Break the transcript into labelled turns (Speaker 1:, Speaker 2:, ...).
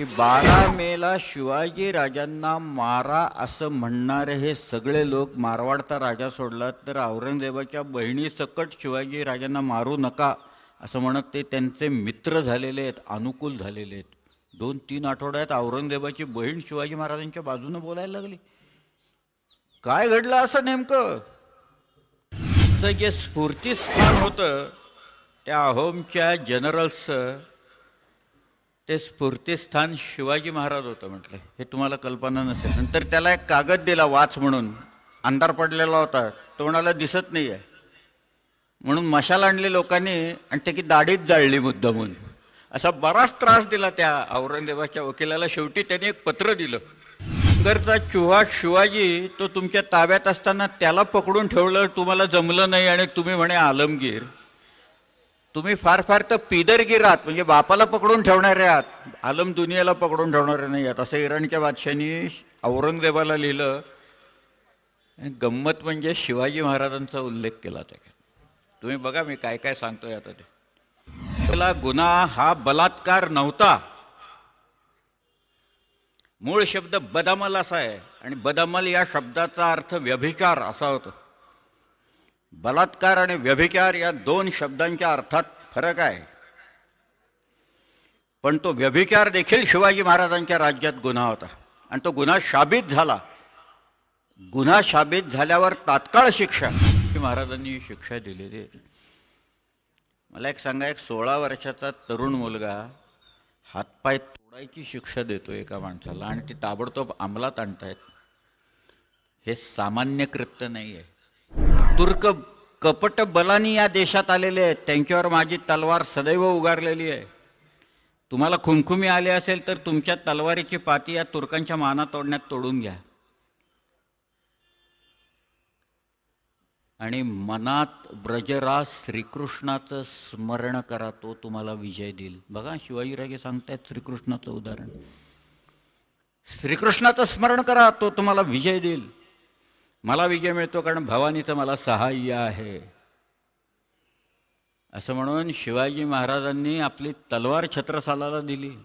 Speaker 1: की बारा मेला शिवाजी राजांना मारा असं म्हणणारे हे सगळे लोक मारवाडचा राजा सोडला तर औरंगजेबाच्या बहिणी सकट शिवाजी राजांना मारू नका असं म्हणत ते त्यांचे मित्र झालेले आहेत अनुकूल झालेले आहेत. दोन तीन आठवड्यात औरंगजेबाची बहीण शिवाजी महाराजांच्या बाजूनं बोलायला लागली. काय घडलं असं नेमकं? जे स्फूर्तीस्थान होतं त्या अहोमच्या जनरल्सचं ते स्फूर्तीस्थान शिवाजी महाराज होतं म्हटलं. हे तुम्हाला कल्पना नसेल. नंतर त्याला एक कागद दिला वाच म्हणून. अंधार पडलेला होता. तो म्हणाला दिसत नाही आहे म्हणून मशाल आणली लोकांनी आणि त्याची दाढीच जाळली मुद्दामून. असा बराच त्रास दिला त्या औरंगजेबाच्या वकिलाला. शेवटी त्याने एक पत्र दिलं. नगरचा चुहा शिवाजी तो तुमच्या ताब्यात असताना त्याला पकडून ठेवलं तुम्हाला जमलं नाही आणि तुम्ही म्हणे आलमगीर. तुम्ही फार फार तर पिदरगीर आहात म्हणजे बापाला पकडून ठेवणारे आहात आलम दुनियाला पकडून ठेवणारे नाही आहात असं इराणच्या बादशानी औरंगजेबाला लिहिलं. गंमत म्हणजे शिवाजी महाराजांचा उल्लेख केला त्याच्यात तुम्ही बघा मी काय काय सांगतोय आता ते. पहिला गुन्हा हा बलात्कार नव्हता. मूळ शब्द बदामल असा आहे. आणि बदामल या शब्दाचा अर्थ व्यभिचार असा होतो. बलात्कार आणि व्यभिचार या दोन शब्दांच्या अर्थात फरक आहे. पण तो व्यभिचार देखील शिवाजी महाराजांच्या राज्यात गुन्हा होता. आणि तो गुन्हा शाबित झाला. गुन्हा शाबित झाल्यावर तात्काळ शिक्षा. शिवाजी महाराजांनी शिक्षा दिलेली. आहे मला एक सांगा एक सोळा वर्षाचा तरुण मुलगा हातपाय तोडायची शिक्षा देतो एका माणसाला आणि ती ताबडतोब अंमलात आणतायत. हे सामान्य कृत्य नाही आहे तुर्क कपट बलानी या देशात आलेले आहेत. त्यांच्यावर माझी तलवार सदैव उगारलेली आहे. तुम्हाला खुमखुमी आले असेल तर तुमच्या तलवारीची पाती या तुर्कांच्या माना तोडण्यात तोडून घ्या. आणि मनात ब्रजराज श्रीकृष्णाचं स्मरण करा तो तुम्हाला विजय देईल. बघा शिवाजीराजे सांगतायत श्रीकृष्णाचं उदाहरण. श्रीकृष्णाचं स्मरण करा तो तुम्हाला विजय देईल. मला विजय मिळतो कारण भवानीचं मला सहाय्य आहे. असं म्हणून शिवाजी महाराजांनी आपली तलवार छत्रसालाला दिली.